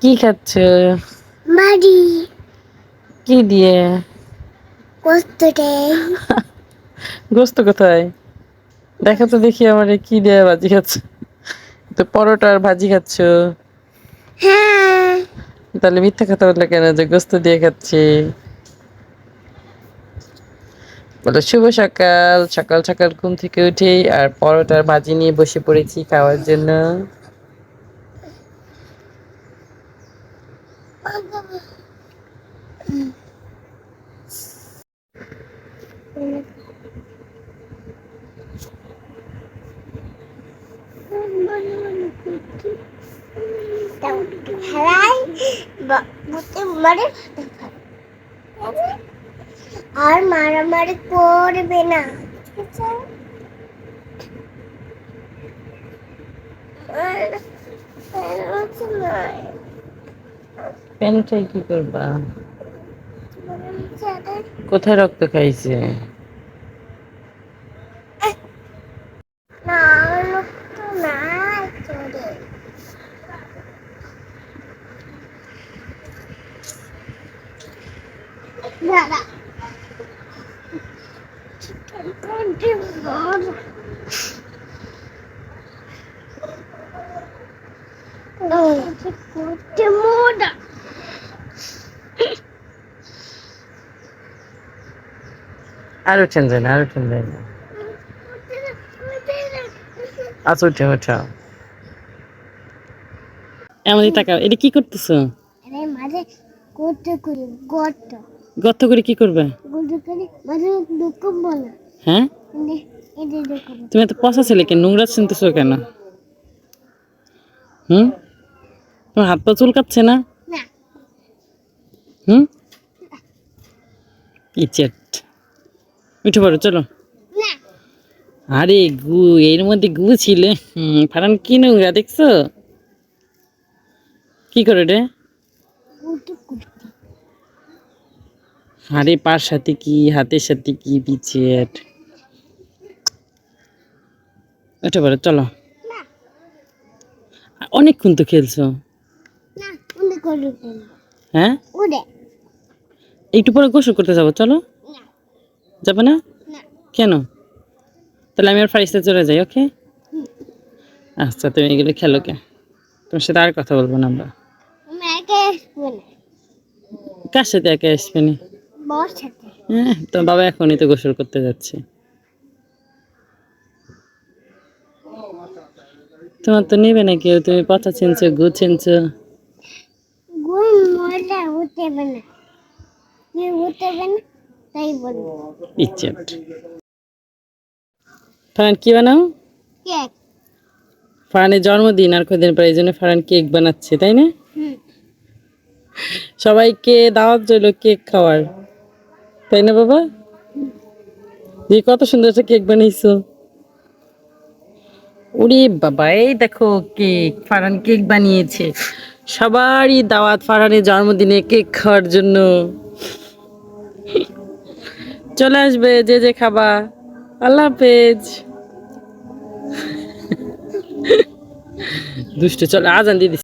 কি খাচ্ছ? মারি। কি দিয়ে? দেয়। গোস্ত কোথায়? দেখো তো দেখি আমার কি দিয়ে ভাজি খাচ্ছ। তো পরোটা আর ভাজি খাচ্ছ? হ্যাঁ। তাহলে মিথ্যা কথা বললে কেন যে গোস্ত দিয়ে খাচ্ছি? বলো শুভ সকাল। সকাল সকাল ঘুম থেকে উঠে আর পরোটার ভাজি নিয়ে বসে পড়েছি খাওয়ার জন্য। আর মারামারি করবে না। কি করবা? কোথায় রক্ত খাইছে না লোক তো নাই চলে দাদা চিকেন কান্টি বড় করতে আর উঠেন যায় না আর উঠেন যায় না। আচ্ছা উঠে উঠা এমনই তাকাও এটা কি করতেছো? আরে মাঝে করতে করি গর্ত। গর্ত করে কি করবে? বলে। হ্যাঁ? তুমি এত পচা ছেলে কেন? নোংরা চিনতেছো কেন? হুম? তোমার হাত পা চুলকাচ্ছে না? না। হুম? ইচেট উঠে পড়ো চলো। আরে গু এর মধ্যে গু ছিল। হুম ফারান কি নোংরা দেখছ? কি করে রে? করতে পার সাথে কি হাতের সাথে কি বিচেট উঠে পড়ো চলো। অনেকক্ষণ তো খেলছো। হ্যাঁ? একটু পরে গোসল করতে যাব চলো। যাবে না? কেন? তাহলে আমি আর ফারিস্তে চলে যাই ওকে? আচ্ছা তুমি এগুলো খেলো কে? তোমার সাথে আর কথা বলব না আমরা। কার সাথে একে আসবে না? হ্যাঁ তোমার বাবা এখনই তো গোসল করতে যাচ্ছে। তোমার তো নেবে না কেউ তুমি পাতা চিনছো গু চিনছো ফারান কি বানাও? কেক। ফারানের জন্মদিন আর কদিন পরে এই জন্য ফারান কেক বানাচ্ছে তাই না? সবাইকে দাওয়াত রইল কেক খাওয়ার। তাই না বাবা? দিয়ে কত সুন্দর একটা কেক বানিয়েছো। ওরে বাবা, এই দেখো কেক ফারান কেক বানিয়েছে। সবারই দাওয়াত ফারানের জন্মদিনে কেক খাওয়ার জন্য। চলে আসবে যে যে খাবা। আল্লাহ হাফেজ। দুষ্ট, চলো, আজান দিদি